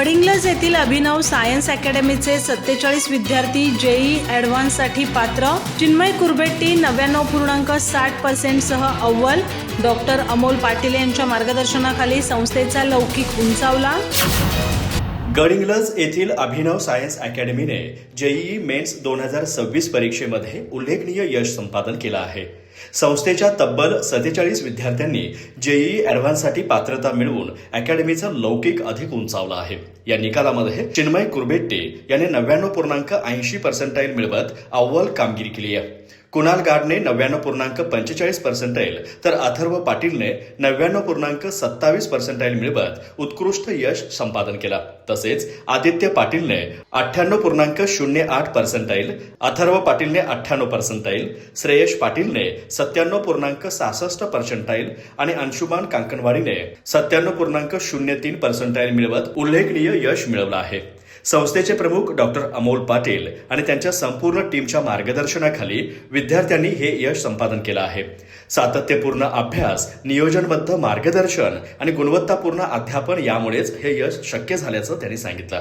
गडिंग्लज येथील अभिनव सायन्स अकॅडमीचे सत्तेचाळीस विद्यार्थी जेई ॲडव्हान्ससाठी पात्र. चिन्मय कुरबेट्टी नव्याण्णव पूर्णांक साठ पर्सेंटसह अव्वल. डॉक्टर अमोल पाटील यांच्या मार्गदर्शनाखाली संस्थेचा लौकिक उंचावला. गडिंग्लज येथील अभिनव सायन्स अकॅडमीने जेईई मेन्स दोन हजार सव्वीस परीक्षेमध्ये उल्लेखनीय यश संपादन केलं आहे. संस्थेच्या तब्बल सत्तेचाळीस विद्यार्थ्यांनी जेईई ॲडव्हान्ससाठी पात्रता मिळवून अकॅडमीचा लौकिक अधिक उंचावला आहे. या निकालामध्ये चिन्मय कुरबेट्टे यांनी नव्याण्णव पूर्णांक ऐंशी पर्सेंटाईल मिळवत अव्वल कामगिरी केली आहे. कुणाल गाडने नव्याण्णव पूर्णांक पंचेचाळीस पर्सेंटाईल तर अथर्व पाटीलने नव्याण्णव पूर्णांक सत्तावीस पर्सेंटाईल मिळवत उत्कृष्ट यश संपादन केला. तसेच आदित्य पाटीलने अठ्ठ्याण्णव पूर्णांक शून्य आठ पर्सेंटाईल अथर्व पाटीलने अठ्ठ्याण्णव पर्सेंटाईल श्रेयश पाटीलने सत्त्याण्णव पूर्णांक सहासष्ट पर्सेंटाईल आणि अंशुमान कांकणवाडीने सत्त्याण्णव पूर्णांक शून्य तीन पर्सेंटाईल मिळवत उल्लेखनीय यश मिळवलं आहे. संस्थेचे प्रमुख डॉक्टर अमोल पाटील आणि त्यांच्या संपूर्ण टीमच्या मार्गदर्शनाखाली विद्यार्थ्यांनी हे यश संपादन केलं आहे. सातत्यपूर्ण अभ्यास नियोजनबद्ध मार्गदर्शन आणि गुणवत्तापूर्ण अध्यापन यामुळेच हे यश शक्य झाल्याचं त्यांनी सांगितलं.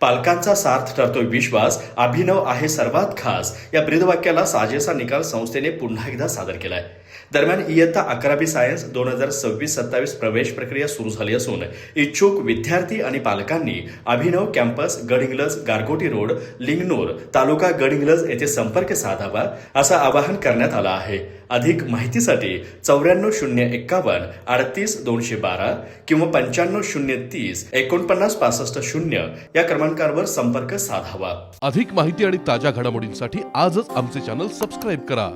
पालकांचा सार्थ ठरतोय विश्वास अभिनव आहे सर्वात खास. या ब्रीदवाक्याला साजेसा निकाल संस्थेने पुन्हा एकदा सादर केलाय. दरम्यान इयत्ता अकरावी सायन्स दोन हजार सव्वीस सत्तावीस प्रवेश प्रक्रिया सुरू झाली असून इच्छुक विद्यार्थी आणि पालकांनी अभिनव कॅम्पस गडिंगलज गारगोटी रोड लिंगनूर तालुका गडिंगलज येथे संपर्क साधावा असं आवाहन करण्यात आलं आहे. अधिक माहितीसाठी चौऱ्याण्णव शून्य एक्कावन्न अडतीस दोनशे बारा किंवा पंच्याण्णव शून्य तीस एकोणपन्नास पासष्ट शून्य या क्रमांकावर संपर्क साधावा. अधिक माहिती आणि ताज्या घडामोडींसाठी आजच आमचे चॅनल सबस्क्राईब करा.